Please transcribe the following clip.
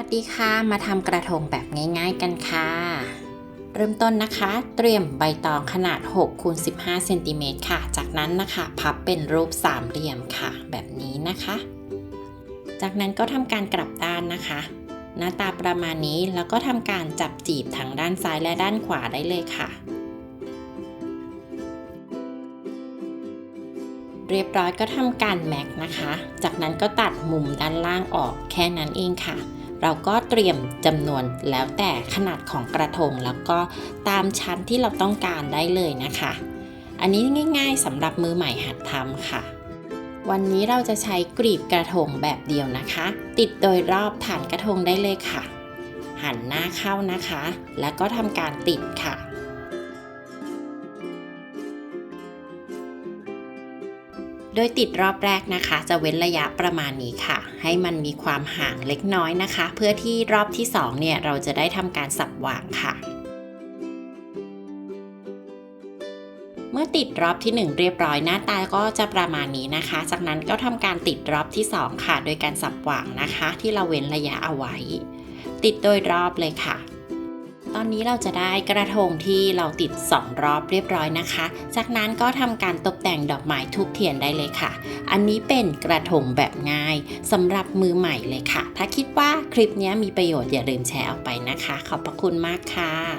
สวัสดีค่ะมาทำกระทงแบบง่าย ๆกันค่ะ เริ่มต้นนะคะ เตรียมใบตองขนาด6คูณ15เซนติเมตรค่ะ จากนั้นนะคะพับเป็นรูปสามเหลี่ยมค่ะ แบบนี้นะคะ จากนั้นก็ทำการกลับด้านนะคะ หน้าตาประมาณนี้แล้วก็ทำการจับจีบทั้งด้านซ้ายและด้านขวาได้เลยค่ะ เรียบร้อยก็ทำการแม็กนะคะ จากนั้นก็ตัดมุมด้านล่างออกแค่นั้นเองค่ะ เราก็เตรียมจำนวนแล้วแต่ขนาดของกระทง แล้วก็ตามชั้นที่เราต้องการได้เลยนะคะ อันนี้ง่าย ๆสำหรับมือใหม่หัดทำค่ะ วันนี้เราจะใช้กรีบกระทงแบบเดียวนะคะ ติดโดยรอบฐานกระทงได้เลยค่ะ หันหน้าเข้านะคะ แล้วก็ทำการติดค่ะ โดยติดรอบแรกนะคะ จะเว้นระยะประมาณนี้ค่ะ ให้มันมีความห่างเล็กน้อยนะคะ เพื่อที่รอบที่2เนี่ยเราจะได้ทำการสับวางค่ะเมื่อติดรอบที่ 1 เรียบร้อยหน้าตาก็จะประมาณนี้นะคะ จากนั้นก็ทำการติดรอบที่ 2 ค่ะ โดยการสับหวางนะคะ ที่เราเว้นระยะเอาไว้ ติดโดยรอบเลยค่ะ ตอนนี้เราจะได้กระทงที่เราติด 2 รอบเรียบร้อยนะคะ จากนั้นก็ทำการตกแต่งดอกไม้ทุกเทียนได้เลยค่ะ อันนี้เป็นกระทงแบบง่ายสำหรับมือใหม่เลยค่ะ ถ้าคิดว่าคลิปนี้มีประโยชน์อย่าลืมแชร์ออกไปนะคะ ขอบพระคุณมากค่ะ